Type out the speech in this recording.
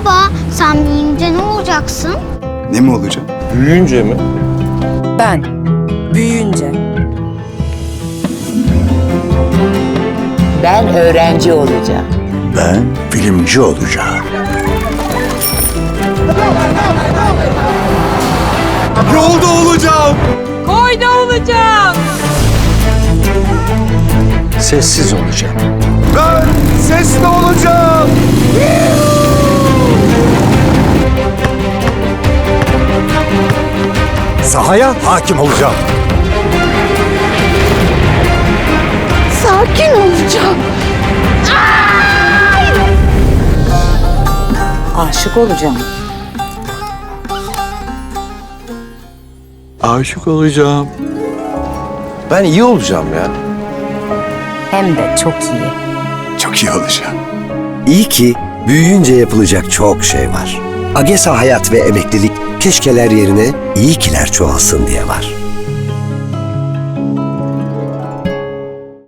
Baba sen büyüyünce ne olacaksın? Ne mi olacak? Büyüyünce mi? Ben büyüyünce Ben öğrenci olacağım. Ben filmci olacağım. Yolda olacağım. koyda olacağım. Sessiz olacağım. Ben sesli olacağım. Sahaya hakim olacağım. Sakin olacağım. Aşık olacağım. Aşık olacağım. Ben iyi olacağım ya. Hem de çok iyi. Çok iyi olacağım. İyi ki büyüyünce yapılacak çok şey var. AGESA Hayat ve Emeklilik keşkeler yerine iyi kiler çoğalsın diye var.